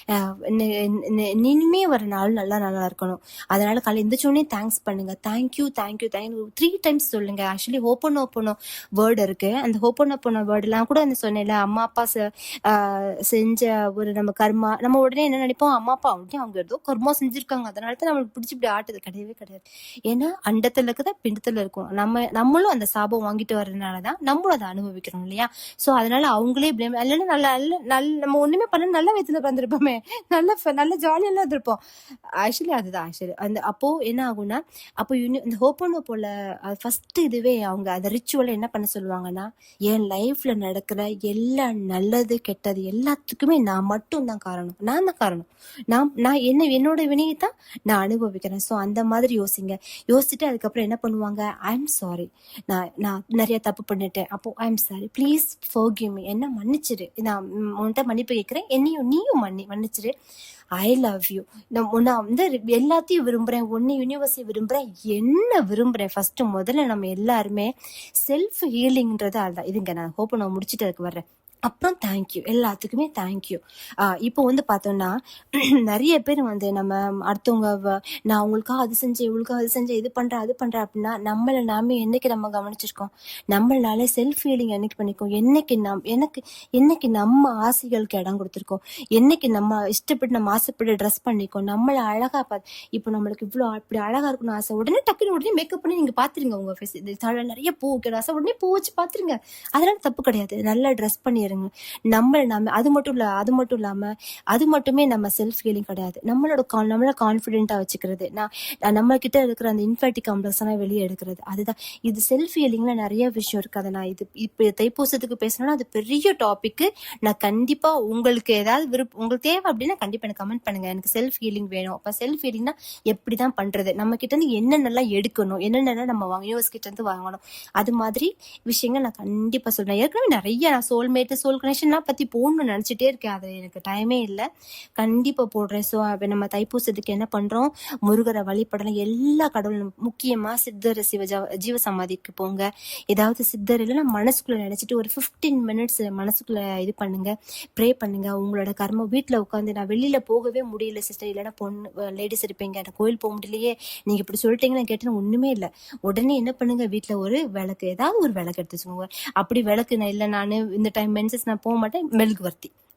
அஹ் எப்பவுமே வர நாள் நல்லா நல்லா இருக்கணும். அதனால காலையில் எந்திரிச்சோடனே தேங்க்ஸ் பண்ணுங்க. Thank you thank you thank you three times சொல்லுங்க. ஆக்சுவலி ஓப்பன் ஓப்பன் வேர்டு இருக்கு. அந்த ஓப்பன் ஓப்பன் வேர்டுலாம் கூட அந்த சொன்னேன்ல அம்மா அப்பா செ- செஞ்ச ஒரு நம்ம கர்மா நம்ம உடனே என்ன நினைப்போம்? அம்மா அப்பா உடனே அவங்க ஏதோ கர்மா செஞ்சிருக்காங்க. அதனால தான் நம்மளுக்கு பிடிச்சி இப்படி ஆட்டுது. கிடையவே கிடையாது. ஏன்னா அண்டத்துல இருக்குதா பிண்டத்துல இருக்கும். நம்ம நம்மளும் அந்த சாபம் வாங்கிட்டு வர்றதுனால தான் நம்மளும் அதை அனுபவிக்கிறோம் இல்லையா? சோ அதனால அவங்களே blame இல்லைன்னா நல்ல நல்ல நம்ம ஒண்ணுமே பண்ண நல்ல வயசுல பிறந்திருப்போமே. நல்ல நல்ல ஜாலியெல்லாம் இருந்திருப்போம். ஆக்சுவலி அதுதான் ஆக்சுவலி அந்த அப்போ என்ன ஆகும்னா அப்போ யூனி இந்த ஹோப்போனோ போல ஃபர்ஸ்ட் இதுவே அவங்க அந்த ரிச்சுவலில் என்ன பண்ண சொல்லுவாங்கன்னா என் லைஃப்ல நடக்கிற எல்லா நல்லது கெட்டது எல்லாத்துக்குமே நான் மட்டும் தான் காரணம். நான் தான் காரணம். நான் நான் என்ன என்னோட வினையை தான் நான் அனுபவிக்கிறேன். ஸோ அந்த மாதிரி யோசிங்க. யோசிச்சுட்டு அதுக்கப்புறம் என்ன பண்ணுவாங்க? ஐ எம் சாரி நான் நான் நிறைய தப்பு பண்ணிட்டேன். அப்போ I am sorry please forgive me என்ன மன்னிச்சிடு. நான் உன்கிட்ட மன்னிப்பு கேட்குறேன். என்னையும் நீயும் மன்னி மன்னிச்சிடு. ஐ லவ் யூ நான் நான் வந்து எல்லாத்தையும் விரும்புறேன். ஒன்று யூனிவர்ஸை விரும்புறேன். என்ன விரும்புறேன்? ஃபர்ஸ்ட் முதல்ல நம்ம எல்லாருமே செல்ஃப் ஹீலிங்ன்றது அதுதான் இதுங்க நான் ஹோப்பை நான் முடிச்சுட்டு அதுக்கு வர்றேன். அப்புறம் தேங்க்யூ எல்லாத்துக்குமே தேங்க்யூ இப்போ வந்து பார்த்தோம்னா நிறைய பேர் வந்து நம்ம அடுத்தவங்க வ- நான் அவங்களுக்காக அது செஞ்சேன் இவங்களுக்காக அது செஞ்சேன் இது பண்ணுறேன் அது பண்ணுறேன் அப்படின்னா நம்மளை நாமே என்னைக்கு நம்ம கவனிச்சிருக்கோம்? நம்மளால செல்ஃப் ஃபீலிங் என்னைக்கு பண்ணிக்கோம்? என்னைக்கு நம் எனக்கு என்னைக்கு நம்ம ஆசைகளுக்கு இடம் கொடுத்துருக்கோம்? என்னைக்கு நம்ம இஷ்டப்பட்டு நம்ம ஆசைப்பட்டு ட்ரெஸ் பண்ணிக்கோம்? நம்மளை அழகாக பார்த்து இப்போ நம்மளுக்கு இவ்வளோ அப்படி அழகாக இருக்கணும் ஆசை உடனே டக்குனு உடனே மேக்கப் பண்ணி நீங்கள் பார்த்துருங்க உங்கள் ஃபேஸ் இது நிறைய பூ வைக்கணும். ஆசை உடனே பூ வச்சு பார்த்துருங்க அதெல்லாம் தப்பு கிடையாது. நல்லா ட்ரெஸ் பண்ணிடுங்க நம்மள நம்ம அது மட்டும் இல்லை அது மட்டும் இல்லாம அது மட்டுமே நம்ம செல்ஃப் ஹீலிங் கிடையாது. நம்மளோட con- நம்மளை கான்ஃபிடென்ட்டாக வச்சுக்கிறது. நான் நம்ம கிட்ட இருக்கிற அந்த இன்ஃபர்டி காம்ப்ளெக்ஸ்லாம் வெளியே எடுக்கிறது. அதுதான். இது செல்ஃப் ஃபீலிங்ல நிறைய விஷயம் இருக்கு. அதை நான் இது இப்போ தைப்பூசத்துக்கு பேசணும்னா அது பெரிய டாப்பிக்கு நான் கண்டிப்பாக உங்களுக்கு ஏதாவது விருப்பம் உங்களுக்கு தேவை அப்படின்னா கண்டிப்பாக எனக்கு கமெண்ட் பண்ணுங்க. எனக்கு செல்ஃப் ஹீலிங் வேணும். அப்போ செல்ஃப் ஹீலிங்னா எப்படிதான் பண்ணுறது நம்ம கிட்ட இருந்து என்னென்னலாம் எடுக்கணும்? என்னென்னலாம் நம்ம வாங்க யூஎஸ் கிட்ட இருந்து வாங்கணும்? அது மாதிரி விஷயங்கள் நான் கண்டிப்பாக சொல்றேன். ஏற்கனவே நிறைய நான் சோல்மேட்டு சோல் கனெக்ஷன்லாம் பற்றி போகணும்னு நினச்சிட்டே இருக்கேன். அது எனக்கு டைமே இல்லை. கண்டிப்பாக போடுறேன். ஸோ நம்ம தைப்பூசத்துக்கு என்ன பண்ணுறோம் முருகரை வழிபடலாம். எல்லா கடவுளும் முக்கியமாக சித்தர் சிவ ஜ- ஜீவ சமாதிக்கு போங்க. ஏதாவது சித்தர் இல்லைன்னா மனசுக்குள்ளே நினச்சிட்டு ஒரு 15 மினிட்ஸ் மனசுக்குள்ளே இது பண்ணுங்க. ப்ரே பண்ணுங்க. உங்களோட கர்மம் வீட்டில் உட்காந்து நான் வெளியில் போகவே முடியல சிஸ்டர் இல்லைன்னா பொண்ணு லேடிஸ் இருப்பீங்க. நான் கோயில் போக முடியலையே. நீங்கள் இப்படி சொல்லிட்டீங்கன்னு கேட்டேன்னு ஒன்றுமே இல்லை. உடனே என்ன பண்ணுங்க? வீட்டில் ஒரு விளக்கு ஏதாவது ஒரு விளக்கு எடுத்து வச்சுக்கோங்க. அப்படி விளக்கு நான் இல்லை நான் இந்த டைம் மென்சஸ் நான் போக மாட்டேன்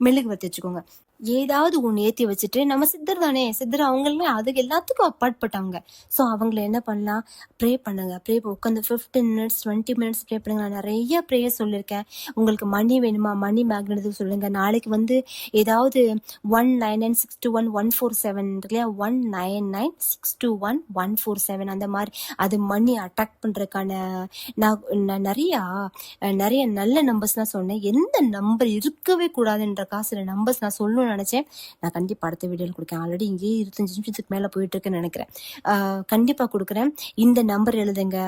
மெழுகுவர்த்தி மெழுகுவர்த்தி வச்சுக்கோங்க. ஏதாவது ஒன்று ஏற்றி வச்சுட்டு நம்ம சித்தர் தானே சித்தர் அவங்களுமே அது எல்லாத்துக்கும் அப்பாற்பட்டவங்க ஸோ அவங்கள என்ன பண்ணலாம் ப்ரே பண்ணுங்க. ப்ரே உட்காந்து fifteen minutes twenty minutes pray பண்ணுங்க. நான் நிறைய ப்ரேயர் சொல்லியிருக்கேன் உங்களுக்கு மணி வேணுமா? மணி மேக்னெட்டுக்கு சொல்லுங்க. நாளைக்கு வந்து ஏதாவது one nine nine six two one one four seven இல்லையா? One nine nine six two one one four seven அந்த மாதிரி. அது மணி அட்டாக் பண்ணுறதுக்கான நான் நான் நிறைய அஹ், நிறைய நல்ல நம்பர்ஸ்லாம் சொன்னேன். எந்த நம்பர் இருக்கவே கூடாதுன்ற காசுல நம்பர்ஸ் நான் சொல்லணும்னு நினச்சேன். நான் கண்டிப்பாக அடுத்த வீடியோவில் கொடுக்கேன். ஆல்ரெடி இங்கேயே இருபத்தஞ்சு நிமிஷத்துக்கு மேலே போயிட்டுருக்குன்னு நினைக்கிறேன். கண்டிப்பாக கொடுக்குறேன். இந்த நம்பர் எழுதுங்க.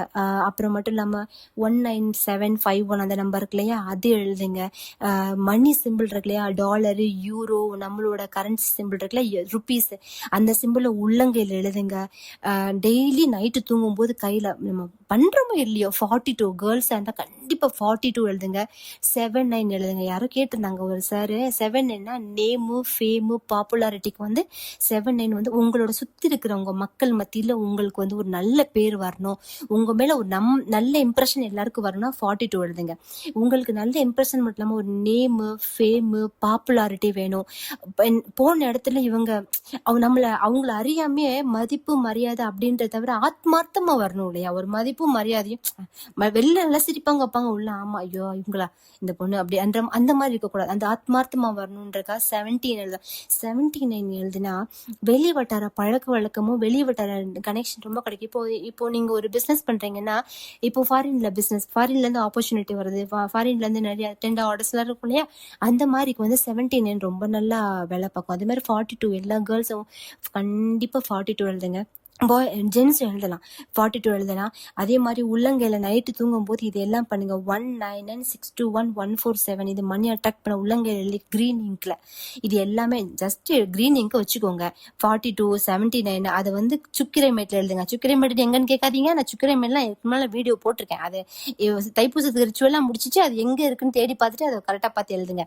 அப்புறம் மட்டும் இல்லாமல் one nine seven five one அந்த நம்பர் இருக்கு இல்லையா? அது எழுதுங்க. மணி சிம்பிள் இருக்கு இல்லையா? டாலரு யூரோ நம்மளோட கரன்சி சிம்பிள் இருக்குல்ல ருபீஸ் அந்த சிம்பிளை உள்ளங்கையில் எழுதுங்க. டெய்லி நைட்டு தூங்கும்போது கையில் நம்ம பண்ணுறோமோ இல்லையோ? ஃபார்ட்டி டூ கேர்ள்ஸாக இருந்தால் கண்டிப்பாக ஃபார்ட்டி டூ எழுதுங்க. செவன் நைன் எழுதுங்க. யாரோ கேட்டிருந்தாங்க ஒரு சார் செவன் நைன்னா நேமு ஃபேமு பாப்புலாரிட்டிக்கு வந்து செவன் நைன் வந்து உங்களோட சுற்றி இருக்கிறவங்க மக்கள் மத்தியில் உங்களுக்கு வந்து ஒரு நல்ல பேர் வரணும். உங்கள் மேலே ஒரு நம் நல்ல இம்ப்ரெஷன் எல்லாருக்கும் வரணும்னா ஃபார்ட்டி டூ எழுதுங்க. உங்களுக்கு நல்ல இம்ப்ரெஷன் மட்டும் இல்லாமல் ஒரு நேமு ஃபேமு பாப்புலாரிட்டி வேணும். போன இடத்துல இவங்க அவங்க நம்மளை அவங்கள அறியாமே மதிப்பு மரியாதை அப்படின்றத தவிர ஆத்மார்த்தமாக வரணும் இல்லையா? ஒரு மதிப்பும் மரியாதையும் ம- வெளில நல்லா சிரிப்பாங்க வைப்பாங்க உள்ள ஆமா ஐயோ இவங்களா இந்த பொண்ணு அப்படி அந்த அந்த மாதிரி இருக்கக்கூடாது. அந்த ஆத்மார்த்தம் வரணுன்றக்கா செவன்டீன் எழுத. செவன்டி நைன் எழுதுனா வெளி வட்டார பழக்க வழக்கமும் வெளி வட்டார கனெக்ஷன் ரொம்ப கிடைக்கும். இப்போ இப்போ நீங்கள் ஒரு பிஸ்னஸ் பண்ணுறீங்கன்னா இப்போ ஃபாரின்ல பிஸ்னஸ் ஃபாரின்லேருந்து ஆப்பர்ச்சுனிட்டி வருது. ஃபாரின்லேருந்து நிறைய டெண்டர் ஆர்டர்ஸ்லாம் இருக்கும் இல்லையா? அந்த மாதிரிக்கு வந்து செவன்டி நைன் ரொம்ப நல்லா வேலை பார்க்கும். அதே மாதிரி ஃபார்ட்டி டூ எல்லா கேர்ள்ஸும் கண்டிப்பாக ஃபார்ட்டி டூ எழுதுங்க. பாய் ஜென்ஸ் எழுதலாம். ஃபார்ட்டி டூ எழுதலாம். அதே மாதிரி உள்ளங்கையில் நைட்டு தூங்கும்போது இது எல்லாம் பண்ணுங்க. One nine nine six two one one four seven இது மணி அட்டாக் பண்ண உள்ளங்கையில் எழுதி க்ரீன் இங்கில் இது எல்லாமே ஜஸ்ட் க்ரீன் இங்க் வச்சுக்கோங்க. ஃபார்ட்டி டூ செவன்ட்டி நைன் அதை வந்து சுக்கிரை மேட்டில் எழுதுங்க. சுக்கிரை மேட்டு எங்கன்னு கேட்காதீங்க. நான் சுக்கிரை மேட்லாம் இதுக்கு மேலே வீடியோ போட்டிருக்கேன். அது தைப்பூசத்துக்கு ரிச்சுவலாக முடிச்சிச்சு. அது எங்கே இருக்குன்னு தேடி பார்த்துட்டு அதை கரெக்டாக பார்த்து எழுதுங்க.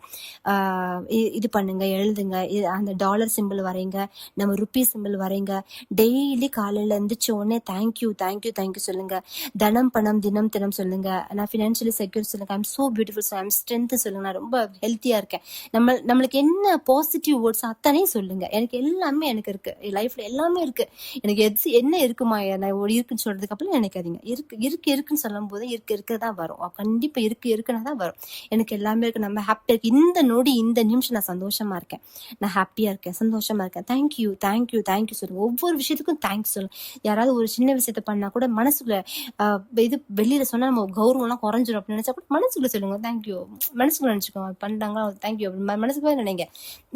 இது பண்ணுங்க எழுதுங்க. அந்த டாலர் சிம்பிள் வரைங்க. நம்ம ருப்பி சிம்பிள் வரைங்க. டெய்லி காலையில எந்திரிச்ச உடனே தேங்க்யூ தேங்க்யூ தேங்க்யூ சொல்லுங்க. தனம் பணம் தினம் தினம் சொல்லுங்க. நான் ஃபினான்ஷியலி செக்யூர் சொல்லுங்க. I'm so beautiful I'm strength சொல்லுங்க. நான் ரொம்ப ஹெல்த்தியா இருக்கேன். நம்ம நம்மளுக்கு என்ன பாசிட்டிவ் வேர்ட்ஸ் அத்தனையும் சொல்லுங்க. எனக்கு எல்லாமே எனக்கு இருக்கு. லைஃப்ல எல்லாமே இருக்கு. எனக்கு எது என்ன இருக்குமா? நான் இருக்குன்னு சொல்றதுக்கு அப்புறம் நினைக்காதீங்க. இருக்கு இருக்கு இருக்குன்னு சொல்லும் போது இருக்கு இருக்க தான் வரும். கண்டிப்பா இருக்கு இருக்குன்னா தான் வரும். எனக்கு எல்லாமே இருக்கு. நம்ம ஹாப்பியா இருக்கு இந்த நொடி இந்த நிமிஷம் நான் சந்தோஷமா இருக்கேன். நான் ஹாப்பியா இருக்கேன். சந்தோஷமா இருக்கேன். தேங்க்யூ தேங்க்யூ தேங்க்யூ சொல்லுங்க. ஒவ்வொரு விஷயத்துக்கும் தேங்க்ஸ் சொல்லுங்க யாராவது ஒரு சின்ன விஷயத்த பண்ணா கூட மனசுக்குள்ள இது வெளியில சொன்னா நம்ம கௌரவம்லாம் குறைஞ்சிரும் அப்படின்னு நினைச்சா கூட மனசுக்குள்ள சொல்லுங்க தேங்க்யூ மனசுக்குள்ள நினைச்சுக்கோங்க பண்றாங்க தேங்க்யூ மனசுக்குள்ள நினைங்க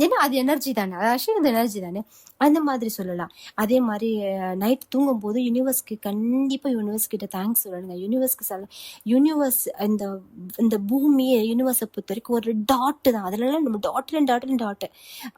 ஏன்னா அது எனர்ஜி தானே அது ஆக்சுவலி அந்த எனர்ஜி தானே. அந்த மாதிரி சொல்லலாம். அதே மாதிரி நைட் தூங்கும் போது யூனிவர்ஸ்க்கு கண்டிப்பா யூனிவர்ஸ் கிட்ட தேங்க்ஸ் சொல்லணுங்க. யூனிவர்ஸ்க்கு சொல்ல யூனிவர்ஸ் இந்த இந்த பூமியை யூனிவர்ஸை பொறுத்த வரைக்கும் ஒரு டாட் தான். அதுலலாம் நம்ம டாட்டில் டாட்டில் டாட்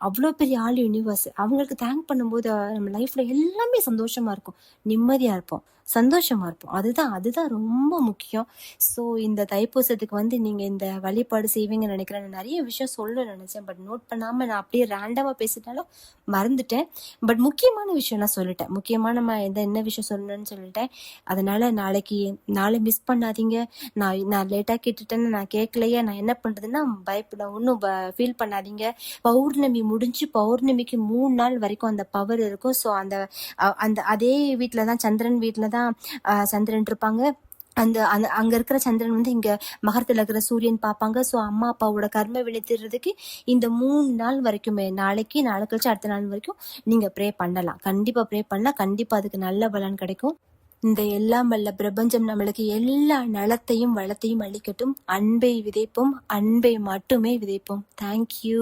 அவ்வளோ பெரிய ஆள் யூனிவர்ஸ் அவங்களுக்கு தேங்க் பண்ணும்போது நம்ம லைஃப்ல எல்லாமே சந்தோஷம். இருக்கும். நிம்மதியா இருப்போம். சந்தோஷமாக இருப்போம். அதுதான் அதுதான் ரொம்ப முக்கியம். ஸோ இந்த தைப்பூசத்துக்கு வந்து நீங்கள் இந்த வழிபாடு செய்வீங்கன்னு நினைக்கிறேன். நான் நிறைய விஷயம் சொல்ல நினச்சேன். பட் நோட் பண்ணாமல் நான் அப்படியே ரேண்டமாக பேசிட்டாலும் மறந்துட்டேன். பட் முக்கியமான விஷயம் நான் சொல்லிட்டேன். முக்கியமான நம்ம எந்த என்ன விஷயம் சொல்லணும்னு சொல்லிட்டேன். அதனால் நாளைக்கு நாளை மிஸ் பண்ணாதீங்க. நான் நான் லேட்டாக கேட்டுட்டேன்னு நான் கேட்கலையே. நான் என்ன பண்ணுறதுன்னா பயப்பட ஒன்றும் ஃபீல் பண்ணாதீங்க. பௌர்ணமி முடிஞ்சு பௌர்ணமிக்கு மூணு நாள் வரைக்கும் அந்த பவர் இருக்கும். ஸோ அந்த அந்த அதே வீட்டில் தான் சந்திரன் வீட்டில் தான் தான் சந்திரன் இருப்பாங்க. அந்த அந்த அங்க இருக்கிற சந்திரன் வந்து இங்க மகரத்துல இருக்கிற சூரியன் பார்ப்பாங்க. ஸோ அம்மா அப்பாவோட கர்ம வினை இந்த மூணு நாள் வரைக்குமே நாளைக்கு நாளை கழிச்சு அடுத்த நாள் வரைக்கும் நீங்க ப்ரே பண்ணலாம். கண்டிப்பா ப்ரே பண்ணலாம். கண்டிப்பா அதுக்கு நல்ல பலன் கிடைக்கும். இந்த எல்லாம் வல்ல பிரபஞ்சம் நம்மளுக்கு எல்லா நலத்தையும் வளத்தையும் அளிக்கட்டும். அன்பை விதைப்போம். அன்பை மட்டுமே விதைப்போம். தேங்க்யூ